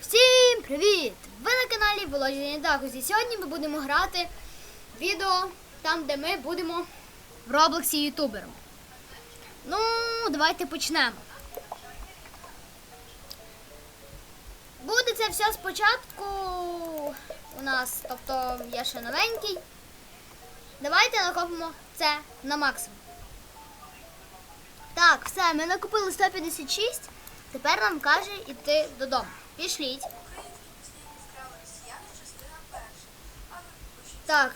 всім привіт! Ви на каналі Володя Дагузі. Сьогодні ми будемо грати відео там, де ми будемо в Роблоксі ютубером. Ну, давайте почнемо. Буде це все спочатку у нас, тобто я ще новенький. Давайте накопимо це на максимум. Так, все, ми накупили 156. Тепер нам каже йти додому. Пішліть. Так,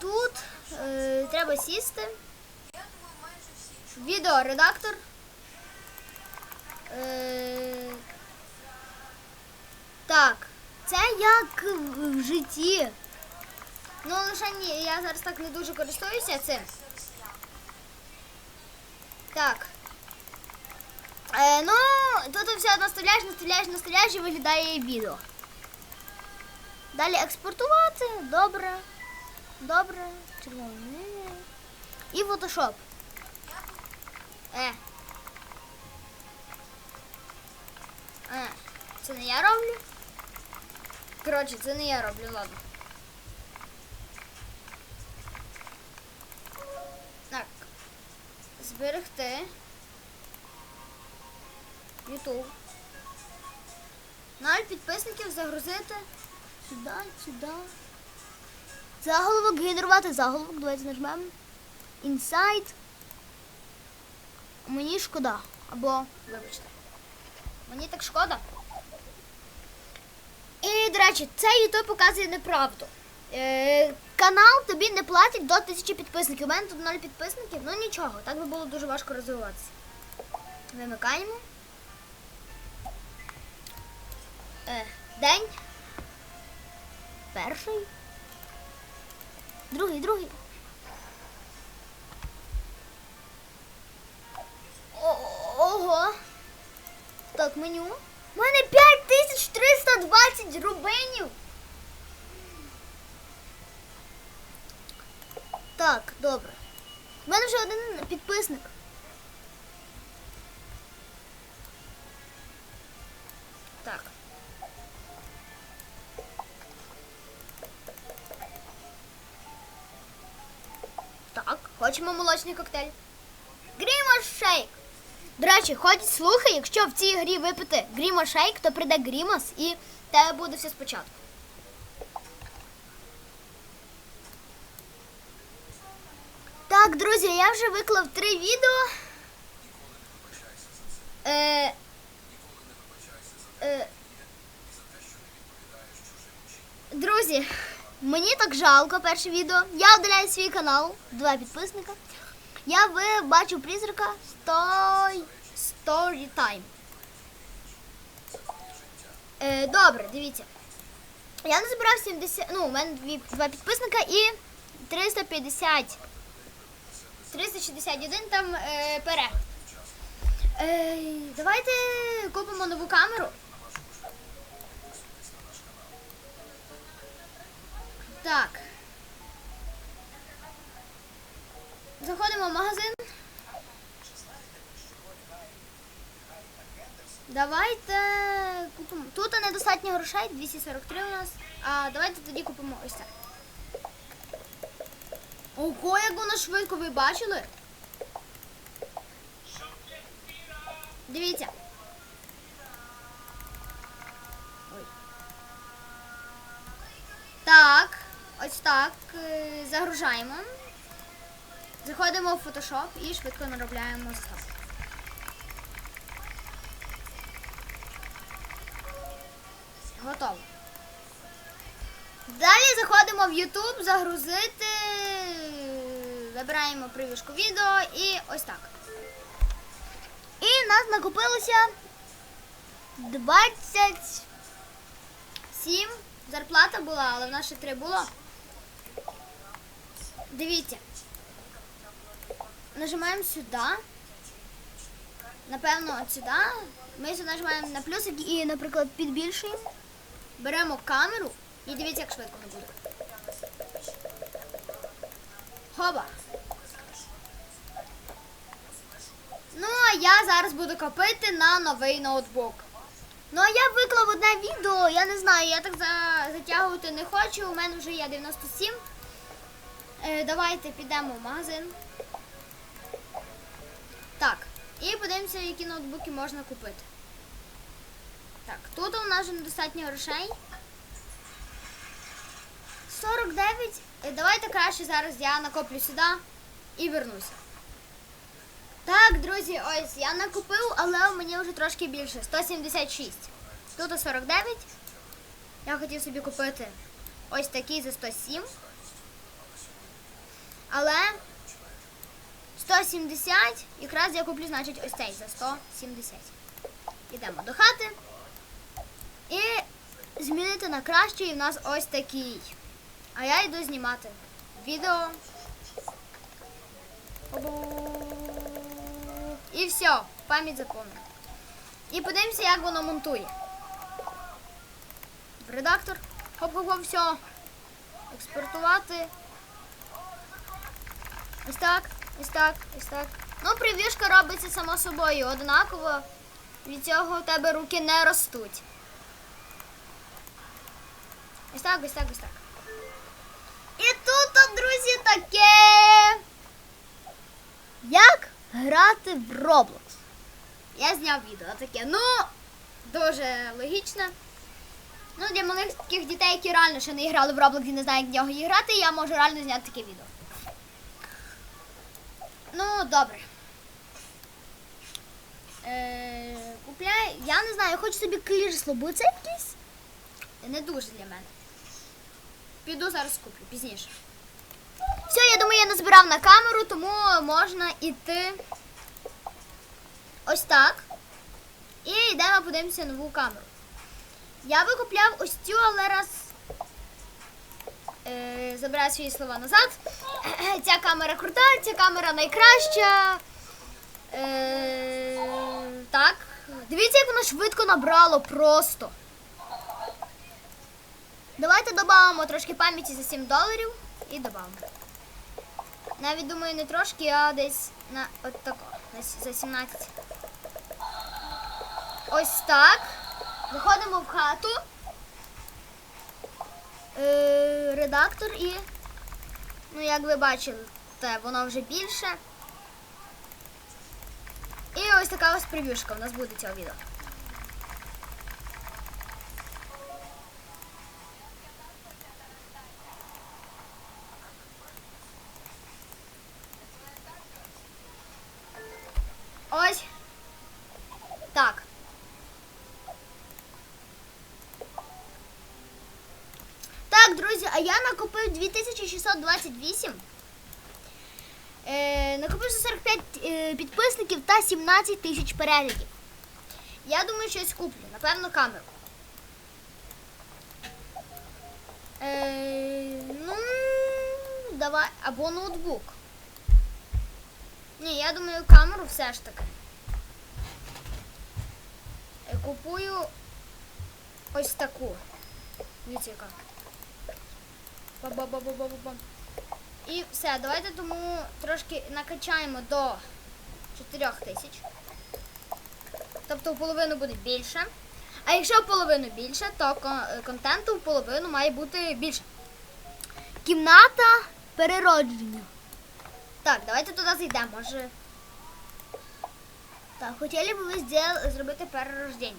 тут е, треба сісти. Відеоредактор. Е, так, це як в житті. Ну, лише ні, я зараз так не дуже користуюся цим. Так. Е, ну, тут все наставляєш, наставляєш, наставляєш і виглядає відео. Далі експортувати, добре. Добре. Червоний. І фотошоп. Е. Е. Це не я роблю. Коротше, це не я роблю, ладно. Так. Зберегти. Ютуб. Ноль підписників загрузити. Сюди, сюди. Заголовок генерувати заголовок. Давайте нажмемо. Інсайт. Мені шкода. Або, вибачте. Мені так шкода. І, до речі, цей YouTube показує неправду. Е, канал тобі не платить до 1000 підписників. У мене тут 0 підписників, ну нічого, так би було дуже важко розвиватися. Вимикаємо. Е, день. Перший. Другий, другий. О- Ого. Так, меню. У мене 5320 рубинів. Так, добре. У мене вже один підписник. Так. Хочемо молочний коктейль. Грімо шейк. До речі, ходять слухи, якщо в цій грі випити Грімо шейк, то прийде Грімос і тебе буде все спочатку. Так, друзі, я вже виклав три відео. Е, е, друзі, мені так жалко перше відео. Я удаляю свій канал, два підписника. Я бачу призрака Story, Story Time. Е, добре, дивіться. Я назбирав 70. Ну, у мене два підписника і 350. 361 там е, перегляд. Е, давайте купимо нову камеру. Так. Заходимо в магазин. Давайте купимо. Тут недостатньо грошей, 243 у нас. А давайте тоді купимо ось це. Ого, як воно швидко ви бачили? Дивіться. Ось так. е, Загружаємо. Заходимо в Photoshop і швидко наробляємо став. Готово. Далі заходимо в YouTube, загрузити, вибираємо привішку відео і ось так. І нас накопилося 27 зарплата була, але в нас ще 3 було. Дивіться. Нажимаємо сюди. Напевно, от сюди. Ми сюди нажимаємо на плюсик і, наприклад, підбільшуємо. Беремо камеру і дивіться, як швидко буде. Хоба. Ну, а я зараз буду копити на новий ноутбук. Ну а я виклав одне відео, я не знаю, я так за... затягувати не хочу. У мене вже є 97. Е, давайте підемо в магазин. Так, і подивимося, які ноутбуки можна купити. Так, тут у нас вже недостатньо грошей. 49. Е, Давайте краще зараз я накоплю сюди і вернуся. Так, друзі, ось я накупив, але мені вже трошки більше. 176. Тут 49. Я хотів собі купити ось такий за 107. Але 170, якраз я куплю, значить, ось цей за 170. Йдемо до хати. І змінити на кращий в нас ось такий. А я йду знімати відео. І все, пам'ять заповнена. І подивимося, як воно монтує. В редактор. Хоп-хоп-хоп, все. Експортувати. Ось так, ось так, ось так. Ну, прев'юшка робиться само собою однаково. Від цього в тебе руки не ростуть. Ось так, ось так, ось так. І тут, друзі, таке. Як грати в Roblox? Я зняв відео таке. Ну, дуже логічно. Ну, для маленьких дітей, які реально ще не грали в Roblox і не знають, як в нього грати, я можу реально зняти таке відео. Ну, добре. Е, купляю. Я не знаю, я хочу собі крісло, бо це якийсь не дуже для мене. Піду зараз куплю пізніше. Все, я думаю, я назбирав на камеру, тому можна йти ось так. І йдемо подивимося нову камеру. Я би купляв ось цю, але раз е, забираю свої слова назад. Ця камера крута, ця камера найкраща. Е, так. Дивіться, як воно швидко набрало просто. Давайте додамо трошки пам'яті за 7 доларів і додамо. Навіть думаю, не трошки, а десь на от тако, за 17. Ось так. Заходимо в хату. Е, редактор і. Ну, як ви бачили, воно вже більше. І ось така ось прев'юшка у нас буде цього відео. Я накопив 2628. Е, накопив 145 е, підписників та 17 тисяч переглядів. Я думаю, щось куплю. Напевно, камеру. Е, ну, давай. Або ноутбук. Ні, я думаю, камеру все ж таки. Е, Купую ось таку. Дивіться яка. І все, давайте тому трошки накачаємо до 4 тисяч. Тобто в половину буде більше. А якщо в половину більше, то контенту в половину має бути більше. Кімната переродження. Так, давайте туди зайдемо. Може. Так, хотіли б ви зробити перерождення.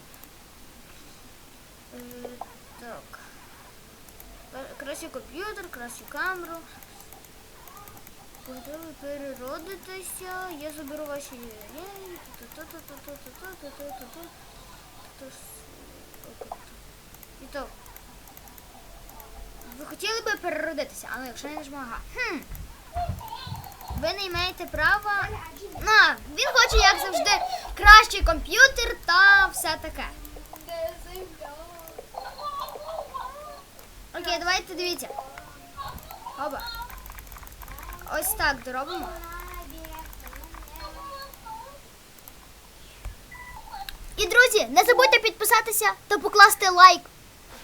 Е, Так. Кращий комп'ютер, кращу камеру. Готові переродитися. Я заберу ваші. І так. Ви хотіли би переродитися, але якщо я нажму ага. Хм. Ви не маєте права. На, він хоче, як завжди, кращий комп'ютер та все таке. Окей, давайте дивіться. Оба. Ось так доробимо. І друзі, не забудьте підписатися та покласти лайк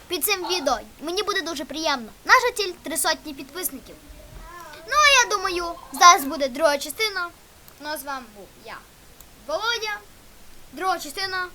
під цим відео. Мені буде дуже приємно. Наша ціль три сотні підписників. Ну, а я думаю, зараз буде друга частина. Ну, з вами був я, Володя. Друга частина